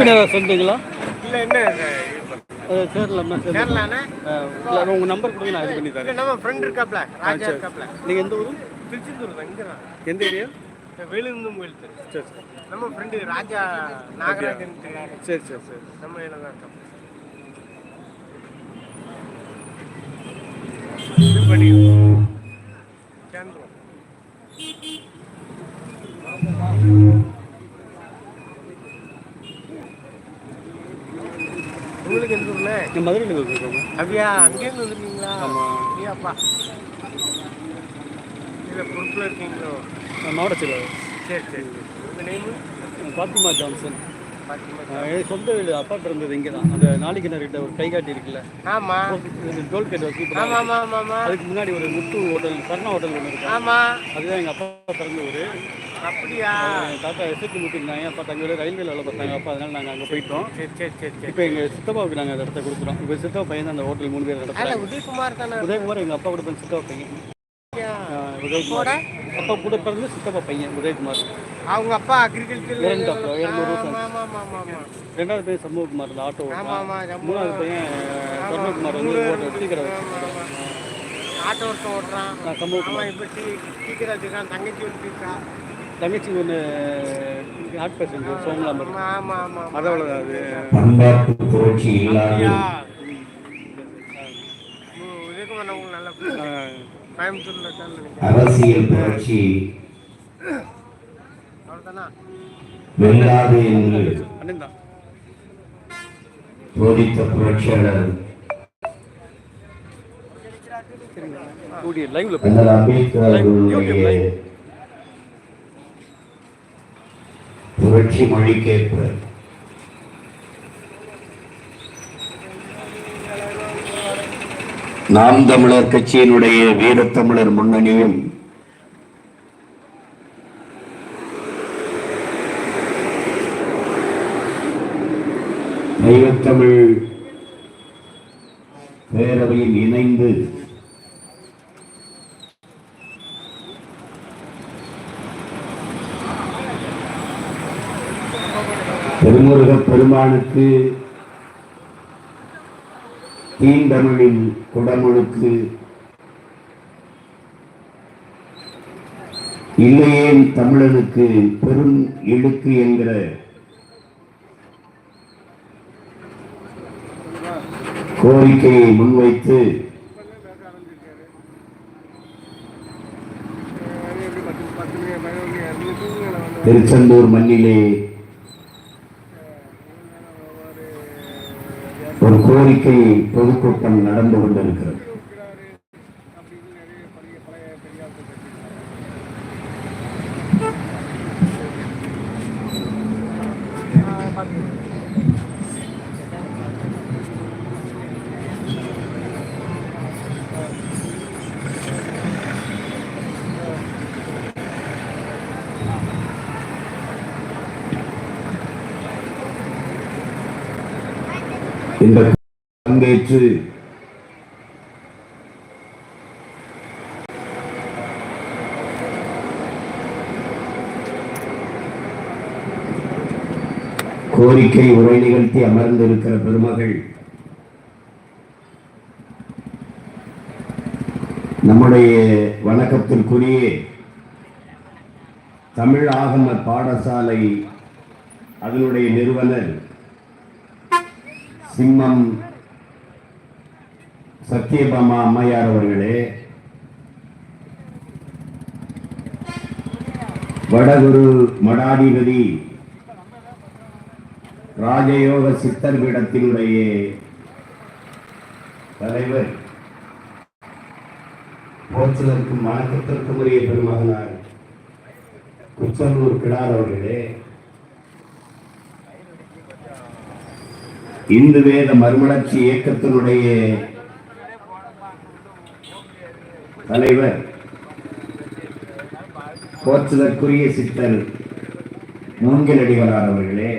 உறுப்பினராக சேர்ந்தீங்களா இல்ல என்ன சேரலாமா கேரளாண்ணே இல்லை உங்கள் நம்பர் கொடுங்க நான் இது பண்ணி தரேன். நம்ம ஃப்ரெண்ட் இருக்காப்ல ராஜா இருக்காப்ல. நீங்கள் எந்த ஊர்? திருச்செந்தூர் தான் இங்க தான். எந்த ஏரியா? வேலுந்தும் கோயில் சரி சரி. நம்ம ஃப்ரெண்டு ராஜா நாகராஜன். சரி சரி சரி. நம்ம இதில் தான் இருக்கோம் இது பண்ணிடுவோம் சேர்ந்துருவோம் உங்களுக்கு எந்த ஊர்ல? நான் மதுரையில் இருக்கோங்க அப்படியா? அங்கேருந்து வந்துருக்கீங்களா. அப்படியாப்பா. இதில் பொறுப்பில் இருக்கீங்களோ? மாவட்ட செயலாளர். சரி சரி உங்கள் நேமு பாத்திமா ஜான்சன். சொந்த வீடு அப்பாட்ட இருந்தது இங்கே தான் அந்த நாளிக்கிணறுகிட்ட ஒரு கைகாட்டி இருக்குல்ல ஆமாம் டோல்கேட் வசூல் ஆமாம் ஆமாம் ஆமாம் ஆமாம் அதுக்கு முன்னாடி ஒரு முத்து ஹோட்டல் சரணா ஹோட்டல் ஒன்று இருக்கு. ஆமாம் அதுதான் எங்கள் அப்பா பிறந்த ஊர். அப்படியா? தாத்தா எஸ்எட்டு முட்டிருந்தாங்க அப்பா தங்க ரயில்வேல வேலை பார்த்தாங்க. அப்பா அதனால நாங்கள் அங்கே போயிட்டோம். சரி சரி சரி இப்போ எங்கள் சித்தப்பாவுக்கு நாங்கள் அந்த இடத்த கொடுக்குறோம். இப்போ சித்தப்பா பையன் அந்த ஹோட்டல் மூணு பேர் உதயகுமார் தானே? உதயகுமார் எங்கள் அப்பா கூட சித்தப்பா பையன். உதயகுமார். அப்பா கூட பிறந்த சித்தப்பா பையன் உதயகுமார். அவங்க அப்பா அக்ரிகல்ச்சர் ரெண்டாவது பையன் சமூககுமார் இந்த ஆட்டோ மூணாவது பையன் சொர்ணகுமார் வந்து வச்சிருக்காரு. ஆட்டோ ஒருத்தன் ஓட்டுறான். அவன் இப்போ டீ டீக்கடை வச்சுருக்கான். தங்கச்சி வச்சுருக்கா தங்கச்சி ஒன்று ஹார்ட் பேஷண்ட் சோமலாம் இருக்கு ஆமாம் ஆமாம் அதோட அது உங்களுக்கு நல்ல கோயம்புத்தூர்ல அரசியல் புரட்சி. வெல்லாது என்று போதித்த புரட்சியாளர் அண்ணல் அம்பேத்கர் அவர்களுடைய புரட்சி மொழிக்கேற்ப நாம் தமிழர் கட்சியினுடைய வீரத்தமிழர் முன்னணியும் தமிழ். பேரவையில் இணைந்து திருமுருக பெருமானுக்கு தீண்டமிழின் குடமுழுக்கு இல்லையேன் தமிழனுக்கு பெரும் இழுக்கு என்கிற கோரிக்கையை முன்வைத்து திருச்செந்தூர் மண்ணிலே ஒரு கோரிக்கை பொதுக்கூட்டம் நடந்து கொண்டிருக்கிறது. இந்த பங்கேற்று கோரிக்கை உரை நிகழ்த்தி அமர்ந்திருக்கிற பெருமகள் நம்முடைய வணக்கத்திற்குரிய தமிழ் ஆகம பாடசாலை அதனுடைய நிறுவனர் சிம்மம் சத்யபாமா அம்மையார் அவர்களே வடகுரு மடாதிபதி ராஜயோக சித்தர் பீடத்தினுடைய தலைவர் போச்சலருக்கும் வணக்கத்திற்கும் உரிய பெருமகனார் குச்சலூர் கிடார் அவர்களே இந்து வேத மறுமலர்ச்சி இயக்கத்தினுடைய தலைவர் போற்றுதற்குரிய சித்தர் மூங்கிலடிகளார் அவர்களே.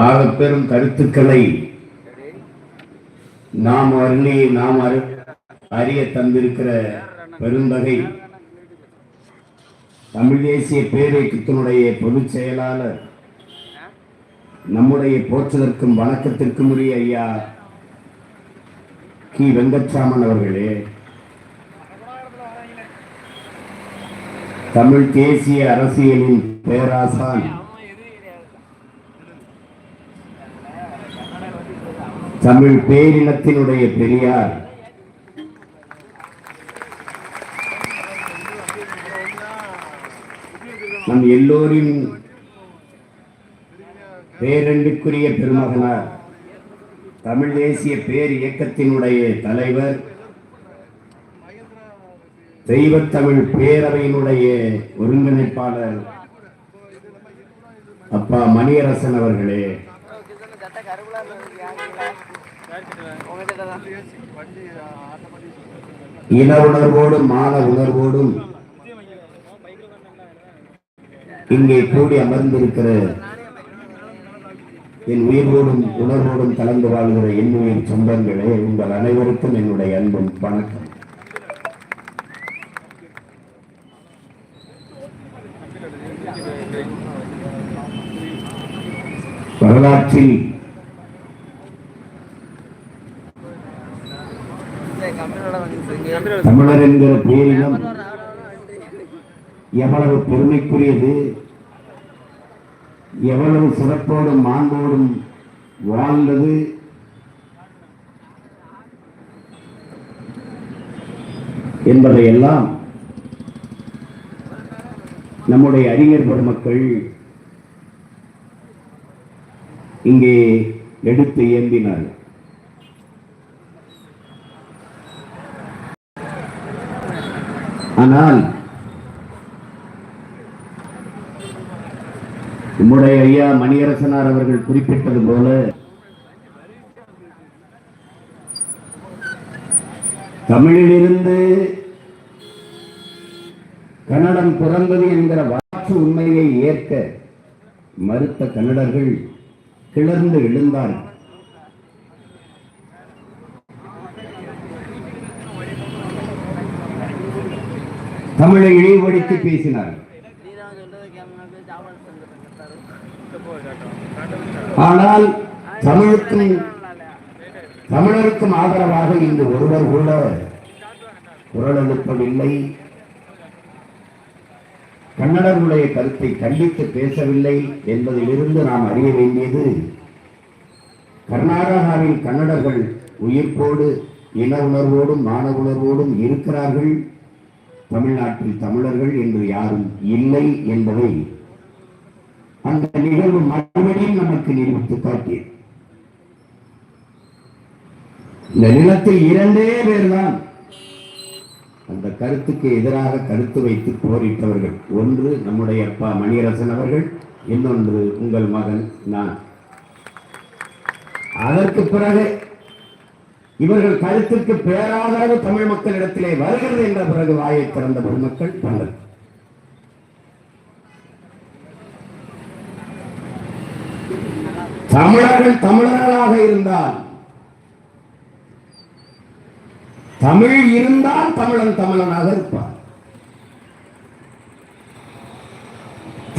ஆக பெரும் கருத்துக்களை நாம் அருளி நாம் அரு அறிய தந்திருக்கிற பெருந்தகை தமிழ் தேசிய பேரியக்கத்தினுடைய பொதுச் செயலாளர் நம்முடைய போற்றுதற்கும் வணக்கத்திற்கும் உரிய ஐயா கி. வெங்கட்ராமன் அவர்களே தமிழ் தேசிய அரசியலின் பேராசான் தமிழ் பேரினத்தினுடைய பெரியார் நம் எல்லோரின் பேரன்புக்குரிய பெருமகனார் தமிழ் தேசிய பேர் இயக்கத்தினுடைய தலைவர் தெய்வத்தமிழ் பேரவையினுடைய ஒருங்கிணைப்பாளர் அப்பா மணியரசன் அவர்களே. இன உணர்வோடும் மான உணர்வோடும் இங்கே கூடி அமர்ந்திருக்கிற என் உயிரோடும் உணர்வோடும் கலந்து வாழ்கிற என் சொந்தங்களே உங்கள் அனைவருக்கும் என்னுடைய அன்பும் வணக்கம். வரலாற்றில் தமிழர் என்கிற பேரினம் எவ்வளவு பெருமைக்குரியது எவ்வளவு சிறப்போடும் மாண்போடும் வாழ்ந்தது. என்பதையெல்லாம் நம்முடைய அறிஞர் பெருமக்கள் இங்கே எடுத்து ஏந்தினார்கள். ஆனால் நம்முடைய ஐயா மணியரசனார் அவர்கள் குறிப்பிட்டது போல தமிழிலிருந்து கன்னடம் பிறந்தது என்கிற வாக்கு உண்மையை ஏற்க மறுத்த கன்னடர்கள் கிளர்ந்து எழுந்தார்கள். தமிழை இழிவுபடுத்தி பேசினார்கள். ஆனால் தமிழுக்கும் தமிழருக்கும் ஆதரவாக இன்று ஒருவர் கூட குரல் எழுப்பவில்லை. கன்னடர்களுடைய கருத்தை கண்டித்து பேசவில்லை என்பதிலிருந்து நாம் அறிய வேண்டியது கர்நாடகாவில் கன்னடர்கள் உயிர்ப்போடு இன உணர்வோடும் மான உணர்வோடும் இருக்கிறார்கள். தமிழ்நாட்டில் தமிழர்கள் என்று யாரும் இல்லை என்பதை அந்த நிகழ்வு மறுபடியும் நமக்கு நிரூபித்து காட்டியது. இந்த நிலத்தில் இரண்டே பேர்தான். அந்த கருத்துக்கு எதிராக கருத்து வைத்து போரிட்டவர்கள். ஒன்று நம்முடைய அப்பா மணியரசன் அவர்கள் இன்னொன்று உங்கள் மகன் நான். அதற்கு பிறகு இவர்கள் கருத்துக்கு பேராதரவு தமிழ் மக்களிடத்திலே வருகிறது என்ற பிறகு வாயை திறந்த பொதுமக்கள் பலர் தமிழர்கள் தமிழர்களாக இருந்தால் தமிழ் இருந்தால் தமிழன் தமிழனாக இருப்பார்.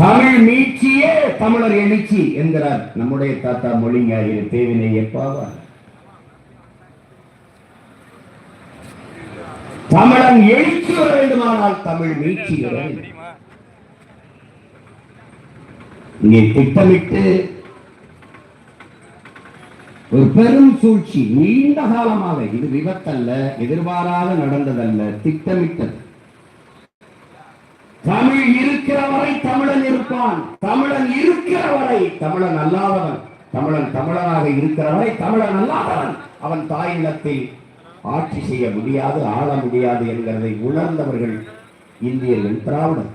தமிழ் மீட்சியே தமிழர் எழுச்சி என்கிறார் நம்முடைய தாத்தா மொழிஞாயிறு தேவினை எப்பாவார். தமிழன் எழுச்சி வர வேண்டுமானால் தமிழ் மீட்சி வர வேண்டும். இங்கே திட்டமிட்டு ஒரு பெரும் சூழ்ச்சி நீண்ட காலமாக. இது விபத்தல்ல எதிர்பாராத நடந்ததல்ல திட்டமிட்டது. தமிழ் இருக்கிற வரை தமிழன் இருப்பான். தமிழன் இருக்கிற வரை தமிழன் அல்லாதவன். தமிழன் தமிழனாக இருக்கிற வரை தமிழன் அல்லாதவன். அவன் தாய் நிலத்தில் ஆட்சி செய்ய முடியாது ஆள முடியாது என்கிறதை உணர்ந்தவர்கள் இந்தியர்கள் திராவிடர்.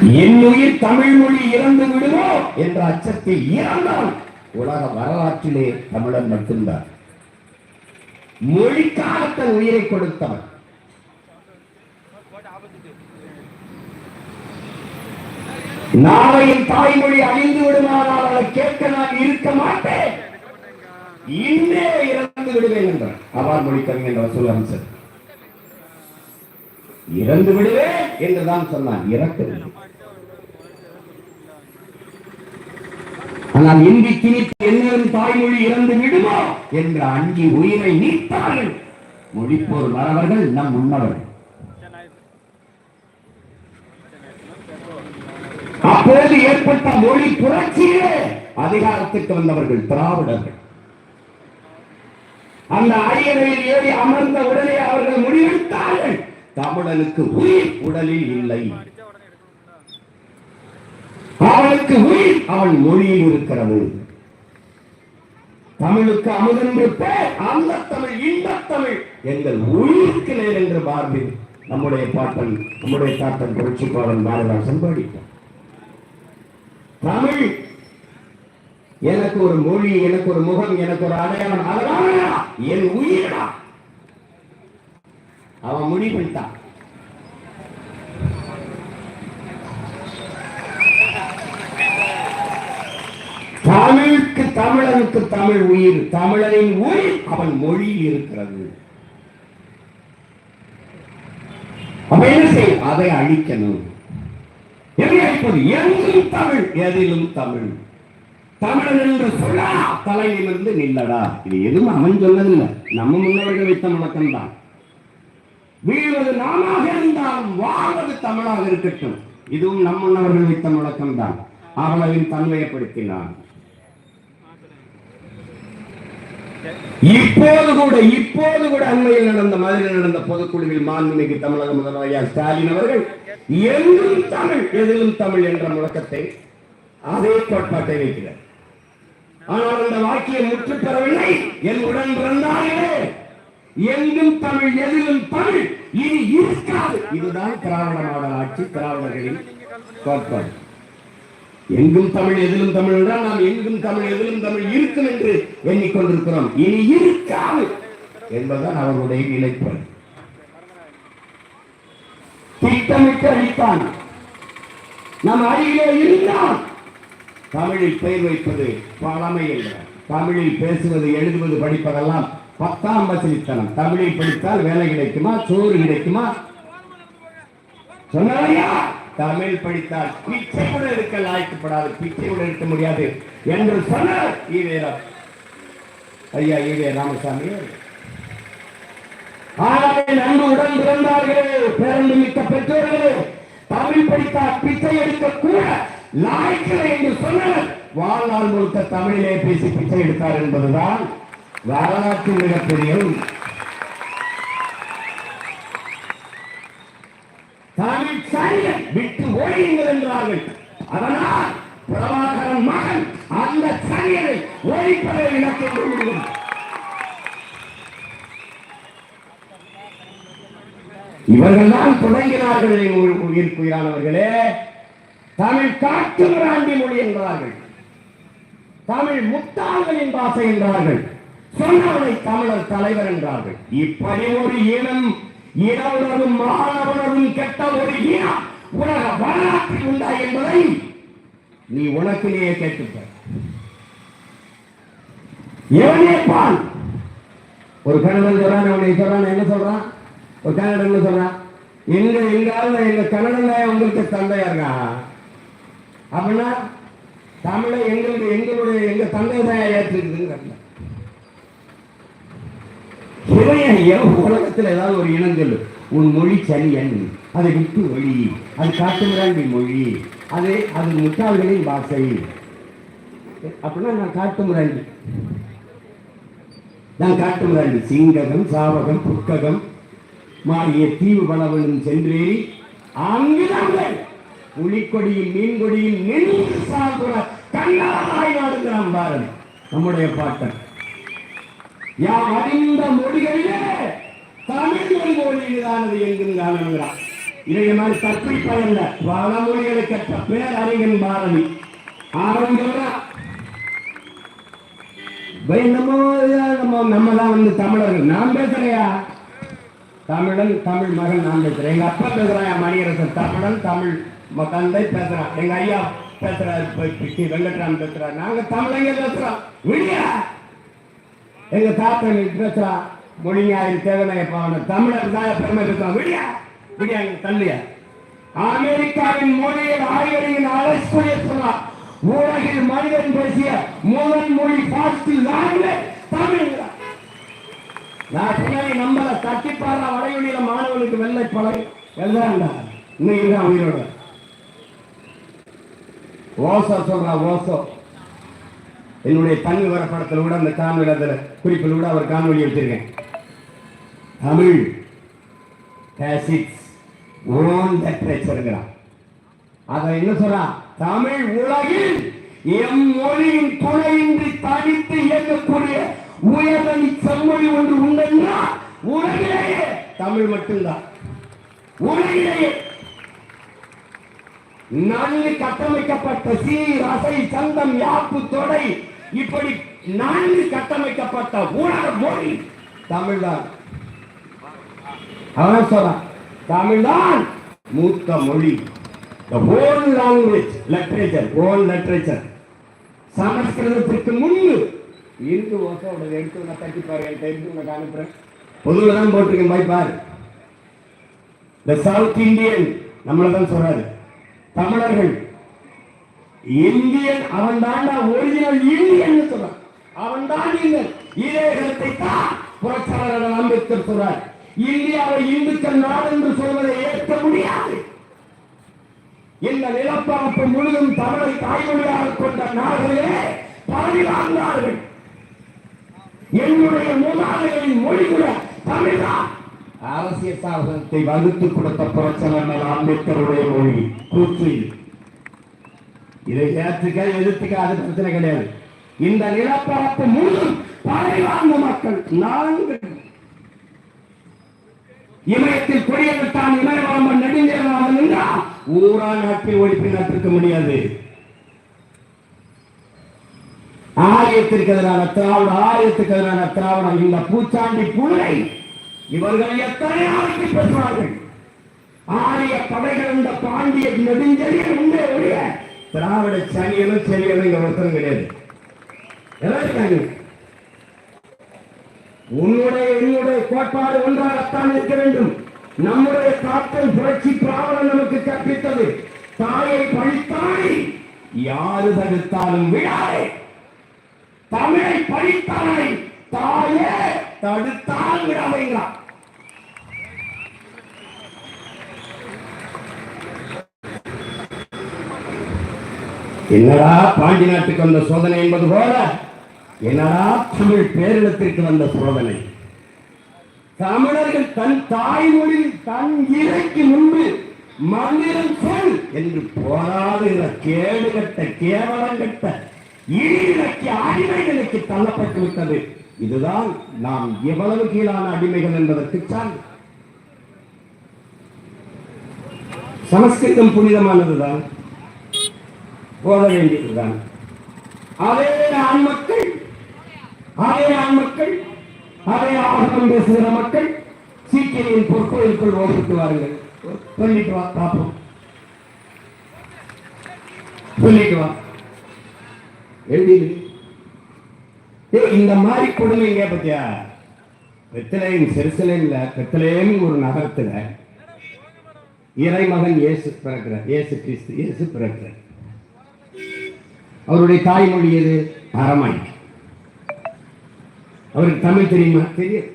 என் உயிர் தமிழ் மொழி இறந்து விடுமோ என்ற அச்சத்தில் இறந்தால் உலக வரலாற்றிலே தமிழன் மட்டும்தான். மொழிக்காக தன் உயிரை கொடுத்தவன். நாளையின் தாய்மொழி அழிந்து விடுமானால் அதை கேட்க நான் இருக்க மாட்டேன். இன்னே இறந்து விடுவேன் என்றார் அவார் மொழி கவிஞர் ரசூல் அம்சர் இறந்து விடுவேன் என்றுதான் சொன்னான். இறக்கவில்லை. ஆனால் இந்தி திணித்து என்னும் தாய்மொழி இறந்து விடுமா என்ற அஞ்சி உயிரை நீத்தார்கள். மொழிப்போர் மறவர்கள் நம் முன்னவர்கள். அப்போது ஏற்பட்ட மொழி புரட்சியிலே அதிகாரத்துக்கு வந்தவர்கள் திராவிடர்கள். அந்த அரியணையில் ஏறி அமர்ந்த உடனே அவர்கள் முடிவெடுத்தார்கள் தமிழனுக்கு உயிர் உடலில் இல்லை. அவனுக்கு உயிர் அவன் மொழியில் இருக்கிறது. தமிழுக்கு அமுதென்று பேர் அந்த தமிழ் இந்த தமிழ் எங்கள் உயிருக்கு நேர் என்று பார்வை நம்முடைய பாட்டன் நம்முடைய தாத்தன் புரட்சிப்பாளன் பாரதாசன் பாடிட்டார் தமிழ் எனக்கு ஒரு மொழி எனக்கு ஒரு முகம் எனக்கு ஒரு அடையாளம் அதனாலயா என் உயிரா அவன் முடிவெடுத்தான் தமிழுக்கு தமிழனுக்கு தமிழ் உயிர். தமிழனின் உயிர் அவன் மொழியில் இருக்கிறது. அப்ப என்ன அதை அழிக்கணும். எதை அழிப்பது? எங்கும் தமிழ் எதிலும் தமிழ். தமிழன் என்று சொல்லா தலையிலிருந்து நில்லடா. இது எதுவும் அவன் சொன்னதில்லை. நம்ம முன்னவர்கள் வைத்த முழக்கம் தான் வீழ்வது நாமாக இருந்தாலும் வாழ்வது தமிழாக இருக்கட்டும். இதுவும் நம் முன்னவர்கள் வைத்த முழக்கம் தான் அவளவின் தன்மையப்படுத்தினான். இப்போது கூட இப்போது கூட அண்மையில் நடந்த மதுரை நடந்த பொதுக்குழுவில் மாண்புமிகு தமிழக முதல்வர் ஸ்டாலின் அவர்கள் எங்கும் தமிழ் எதிலும் தமிழ் என்ற முழக்கத்தை அதே கோட்பாட்டை வைக்கிறார். ஆனால் அந்த வாக்கியம் முற்று பெறவில்லை. என் உடன் பிறந்தாலே எங்கும் தமிழ் எதிலும் தமிழ். இனி இருக்காது. இதுதான் திராவிட மாடல் ஆட்சி திராவிடர்களின் கோட்பாடு. எங்கும் தமிழ் எதிலும் தமிழ் என்றால் நாம் எங்கும் தமிழ் எதிலும் தமிழ் இருக்கும் என்று எண்ணிக்கொண்டிருக்கிறோம். இனி இருக்காது என்பதுதான் அவருடைய நிலைப்பு திட்டமிட்டு அளித்தான் நம் அருகிலே இருந்தால் தமிழில் பெயர் வைப்பது பழமை என்ற தமிழில் பேசுவது எழுதுவது படிப்பதெல்லாம் பத்தாம் வசதித்தனம் தமிழில் படித்தால் வேலை கிடைக்குமா? சோறு கிடைக்குமா? சொன்னாரையா தமிழ் படித்தால் பிச்சை கூட இருக்க லாய்க்கப்படாது பிச்சை கூட இருக்க முடியாது என்று சொன்னார் ஈவேரா ஐயா ஈவே ராமசாமி. ஆகவே நன்கு உடன் பிறந்தார்களே பேரன்பு மிக்க பெற்றோர்களே. தமிழ் படித்தால் பிச்சை எடுக்க கூட லாய்க்கலை என்று சொன்னார். வாழ்நாள் முழுக்க தமிழிலே பேசி பிச்சை எடுத்தார் என்பதுதான் வரலாற்று மிகப்பெரிய உண்மை. தமிழ் விட்டு ஓடியுங்கள் என்றார்கள். அதனால் பிரபாகரன் மகன் அந்த சரியனை ஓடிப்பதை இலக்கம் கொள்ளும் இவர்கள் தான் தொடங்கினார்கள் என் உயிர்- உயிர்க்குயிரானவர்களே தமிழ் காட்டு மிராண்டி மொழி என்றார்கள் தமிழ் முத்தாள்களின் பாசை என்றார்கள். சொன்னவனை தமிழர் தலைவர் என்றார்கள். இப்படி ஒரு இனம் இனவுணர்வும் மாணவரும் கெட்ட ஒரு இனம் உலக வரலாற்றில் உண்டா என்பதை நீ உனக்கிலேயே கேட்டுப்பார் எவனே பால்? ஒரு கன்னடன் சொல்றான் அவனை சொல்றான் என்ன சொல்றான்? ஒரு கன்னடன் என்ன சொல்றான்? எங்க எங்காவது எங்க கன்னடன் உங்களுக்கு தந்தையா இருக்கா அப்படின்னா தமிழை எங்களுக்கு எங்களுடைய எங்க தந்தை தான் ஏற்றிருக்குதுன்னு உலகத்தில் ஏதாவது ஒரு இனங்கள் உன் மொழி சரியன். அதை விட்டு ஒளி அது காட்டுமிராண்டி மொழி. அது அது முட்டாள்களின் பாசை அப்படின்னா நான் காட்டுமிராண்டி. நான் காட்டுமிராண்டி. சிங்ககம் சாவகம் புக்ககம் மாறிய தீவு பலவனும் சென்றேறி அங்குதான் புலிக்கொடியில் மீன்கொடியில் நின்று சாகுற கண்ணாய் நாடுகிறான் பாரதி. நம்முடைய பாட்டன். யாம் அறிந்த மொழிகளிலே தமிழ் மொழி மொழியிலானது எங்கும் காணுங்கிறான் இதை மாதிரி கற்பிப்பதல்ல பல மொழிகளை கற்ற பேர் அறிஞன் பாரதி. ஆரம்பிக்கிறா சொல்றான் நம்ம நம்ம தான் வந்து தமிழர்கள். நான் பேசுறையா? தமிழன் தமிழ் மகன் நான் பேசுறேன். எங்க அப்பா பேசுறான் மணியரசன் தமிழன் தமிழ் தந்தை பேசுறான். எங்க ஐயா பேசுறாரு வெங்கட்ராம் பேசுறாரு. நாங்க தமிழங்க பேசுறோம். விடியா எங்க தாத்தா பேசுறா மொழிஞாயிறு தேவனைய தமிழர் தான் பெருமை பேசுறான் விடியா? விடியா எங்க தள்ளியா? அமெரிக்காவின் மொழியில் ஆய்வறியின் அலசுய சொன்னார் உலகில் மனிதன் பேசிய முதல் மொழி பாஸ்ட் லாங்குவேஜ் தமிழ். நான் பின்னாடி நம்மள தட்டிப்பாடுற வடையொலியில மாணவனுக்கு வெள்ளை பழம். எழுதாண்டா இன்னைக்கு தான் உயிரோட ஓசோ சொல்றா ஓசோ. என்னுடைய தனி வரப்படத்தில் கூட அந்த காணொலி அதுல குறிப்பில் கூட அவர் காணொலி வச்சிருக்கேன் தமிழ் has its own அதை என்ன சொல்றான் தமிழ் உலகில் எம் மொழியின் துணையின்றி தனித்து இயங்கக்கூடிய உயர்தனி செம்மொழி ஒன்று உண்டென்றா உலகிலேயே தமிழ் மட்டும்தான். உலகிலேயே. நன்கு கட்டமைக்கப்பட்ட சீர் அசை சந்தம் யாப்பு தொடை இப்படி நான்கு கட்டமைக்கப்பட்ட உலக மொழி. தமிழ்தான். அவன் சொல்றான். தமிழ்தான் மூத்த மொழி. The whole language literature whole literature. சமஸ்கிருதத்திற்கு முன்பு இருக்கு ஓசோட எடுத்து நான் தட்டி பாரு என்கிட்ட தெரிஞ்சு நான் அனுப்புறேன். பொதுவில் தான் போட்டிருக்கேன் போய் பாரு. த சவுத் இந்தியன் நம்மளை தான் சொல்றாரு. தமிழர்கள் இந்தியன் அவன் தாண்டா ஒரிஜினல் இந்தியன் சொல்றான். அவன் தான் இந்தியன். இதே கருத்தை தான் புரட்சியாளர் அம்பேத்கர் சொல்றார். இந்தியாவை இந்துக்கள் நாடு என்று சொல்வதை ஏற்க முடியாது. இந்த நிலப்பரப்பு முழுதும் தமிழை தாய்மொழியாக கொண்ட நாடுகளே பரவி வாழ்ந்தார்கள் என்னுடைய மூதாதைகளின் மொழி கூட தமிழ்தான். அரசியல் சாசனத்தை வகுத்து கொடுத்த புரட்சியாளர் அம்பேத்கருடைய மொழி கூற்று இதை ஏற்றுக்க எதிர்த்துக்க அது பிரச்சனை கிடையாது. இந்த நிலப்பரப்பு முழுவதும் பரவி வாழ்ந்த மக்கள் நான்கு. இமயத்தில் கொடியெடுத்தான் இமயவாமன் நெடுஞ்சேரவாமன் என்றால் ஊரா நாட்டில் ஒழிப்பை நட்டிருக்க முடியாது. ஆரியத்திற்கு எதிரான திராவிட ஆரியத்துக்கு எதிரான திராவிடம் இந்த பூச்சாண்டி புள்ளை இவர்கள் எத்தனை நாளைக்கு பெற்றார்கள் ஆரிய படைகள் இந்த பாண்டிய நெடுஞ்செழியன் திராவிட சனியனும் செழியனும் இங்க ஒருத்தரும் கிடையாது. எல்லாம் இருக்காங்க. உன்னுடைய என்னுடைய கோட்பாடு ஒன்றாகத்தான் இருக்க வேண்டும். நம்முடைய காத்தல் புரட்சி பிராவணம் நமக்கு கற்பித்தது. தாயை பழித்தாய் யாரு தடுத்தாலும் விழாதே தமிழை பழித்தாய் தாயே தடுத்தால் விடாதீங்களா என்னடா பாண்டி நாட்டுக்கு வந்த சோதனை என்பது போல? என்னடா தமிழ் பேரிடத்திற்கு வந்த சோதனை? தமிழர்கள் தன் தாய்மொழியில் தன் இறைக்கு முன்பு மந்திரம் சொல் என்று போராடுகிற கேடு கட்ட கேவலம் கட்ட ஈழக்கு அடிமைகளுக்கு தள்ளப்பட்டு விட்டது. இதுதான் நாம் எவ்வளவு கீழான அடிமைகள் என்பதற்கு சான்று. சமஸ்கிருதம் புனிதமானதுதான். போக வேண்டியதுதான். அதே ஆண் மக்கள் அதே ஆண் மக்கள் அதே ஆகமம் பேசுகிற மக்கள் சீக்கிரியின் பொற்கோயிலுக்குள் ஓடிட்டு வாருங்கள் சொல்லிட்டு வா பார்ப்போம். சொல்லிட்டு வா. எழுதி ஏய், இந்த மாதிரி கொடுமைங்க பத்தியா வெத்தலையும் செருசலையும் இல்ல வெத்தலையும் ஒரு நகரத்துல இறைமகன் இயேசு பிறக்கிறார். இயேசு கிறிஸ்து இயேசு பிறக்கிறார். அவருடைய தாய்மொழி எது? அரமாய். அவருக்கு தமிழ் தெரியுமா? தெரியும்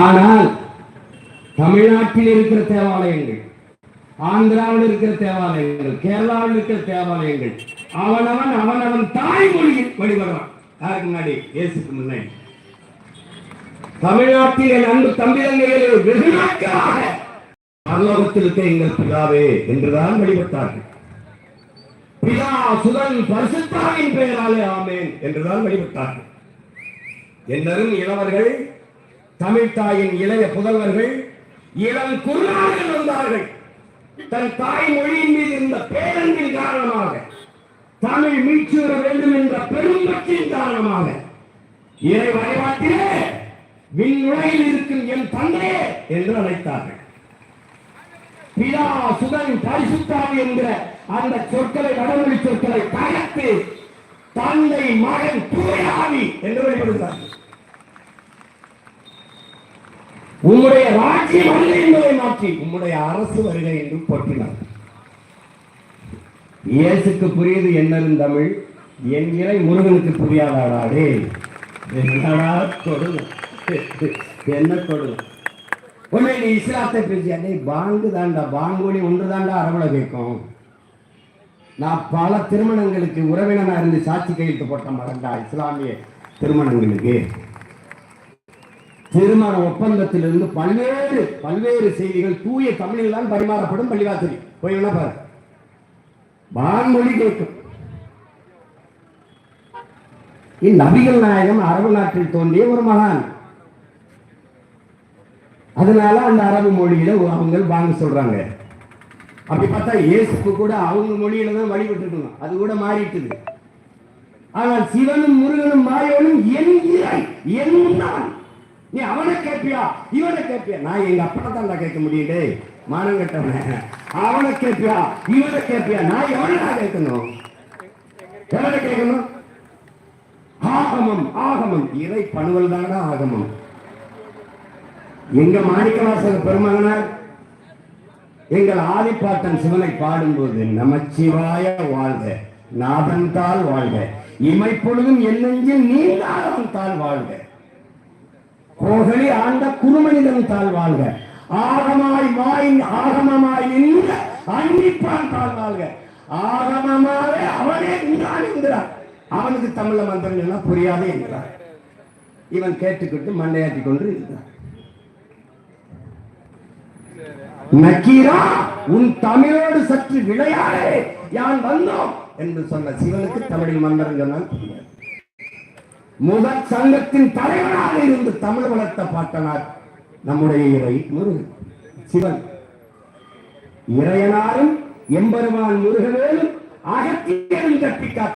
ஆனால் தமிழ்நாட்டில் இருக்கிற தேவாலயங்கள் ஆந்திராவில் இருக்கிற தேவாலயங்கள் கேரளாவில் இருக்கிற தேவாலயங்கள் அவனவன் அவனவன் தாய்மொழியில் வழிபடுறான் யாருக்கு முன்னாடி? இயேசுக்கு முன்னாடி. தமிழ்நாட்டில் அன்பு தம்பிதங்கைகளே வெகுநாட்களாக பரலோகத்தில் இருக்க எங்கள் பிதாவே என்றுதான் வழிபட்டார்கள். பிதா சுதன் பரிசுத்தாவின் பெயராலே ஆமேன் என்றுதான் வழிபட்டார்கள். என்னரும் இளவர்கள் தமிழ் தாயின் இளைய புதல்வர்கள் இளம் குருநார்கள் வந்தார்கள். தன் தாய்மொழியின் மீது இருந்த பேரன்பின் காரணமாக தமிழ் மீட்சுற வேண்டும் என்ற பெரும்பற்றின் காரணமாக இறை வழிபாட்டிலே விண்ணுலகில் இருக்கும் என் தந்தையே என்று அழைத்தார்கள். பிதா சுதன் பரிசுத்தாவி என்கிற அந்த சொற்களை வடமொழி சொற்களை தகர்த்து தந்தை மகன் தூயாவி என்று வெளிப்படுத்தார். உம்முடைய ராஜ்யம் அல்ல என்பதை மாற்றி உம்முடைய அரசு வருகை என்று போற்றினார். இயேசுக்கு புரியுது என்னன்னு தமிழ்? என் இறை முருகனுக்கு புரியாதாடா டே என்னடா கொடுங்க என்ன கொடுங்க உண்மை நீ இஸ்லாத்தை பேசியா டேய் பாங்கு தாண்டா பாங்கோலி ஒன்று தாண்டா அரவணை கேட்கும். நான் பல திருமணங்களுக்கு உறவினமா இருந்து சாட்சி கையெழுத்து போட்ட மரண்டா இஸ்லாமிய திருமணங்களுக்கு. திருமண ஒப்பந்தத்திலிருந்து பல்வேறு பல்வேறு செய்திகள் தூய தமிழில் தான் பரிமாறப்படும் பள்ளிவாசலி. போய் வேணா பாரு. வான்மொழி கேட்கும். இந்நபிகள் நாயகம் அரபு நாட்டில் தோன்றிய ஒரு மகான். அதனால அந்த அரபு மொழியில அவங்க வாங்க சொல்றாங்க. அப்படி பார்த்தா இயேசுக்கு கூட அவங்க மொழியில தான் வழிபட்டு இருக்கணும் அது கூட மாறிட்டுது. ஆனால் சிவனும் முருகனும் மாயவனும் என் நான். நீ அவனை கேட்பியா இவனை கேட்பியா நான் எங்க அப்பனை தான் கேட்க முடியுது. மானம் கட்டவன. அவனை கேட்பியா இவனை கேட்பியா நான் எவனை கேட்கணும்? எவனை கேட்கணும்? ஆகமம் ஆகமம். இறை பணுவல் தானடா ஆகமம். எங்க மாணிக்கவாசக பெருமகனார் எங்கள் ஆதிப்பாட்டன் சிவனை பாடும்போது நமச்சிவாய வாழ்க நாதன்தால் வாழ்க இமைப்பொழுதும் என்னெஞ்சில் நீ நீங்காதவன் வாழ்க. கோகலி ஆண்ட குருமனிதன் தாள் வாழ்க ஆகமாய் மாய் ஆகமமாய் நின்ற அன்னிப்பான் தாள் வாழ்க. ஆகமமாக அவனே நின்றான் என்கிறார். அவனுக்கு தமிழ மந்திரங்கள்லாம் புரியாது என்கிறார். இவன் கேட்டுக்கிட்டு மண்டையாட்டி கொண்டு இருக்கிறான் நக்கீரா உன் தமிழோடு சற்று விளையாடே யான் வந்தோம் என்று சொன்ன சிவனுக்கு தமிழில் மந்திரம் சொன்னால் புரியாது. முதற் சங்கத்தின் தலைவராக இருந்து தமிழ் வளர்த்த பாட்டனார் நம்முடைய இறை முருகன் சிவன் இறையனாரும் எம்பெருமான் முருகவேலும் அகத்தியரும் கட்டி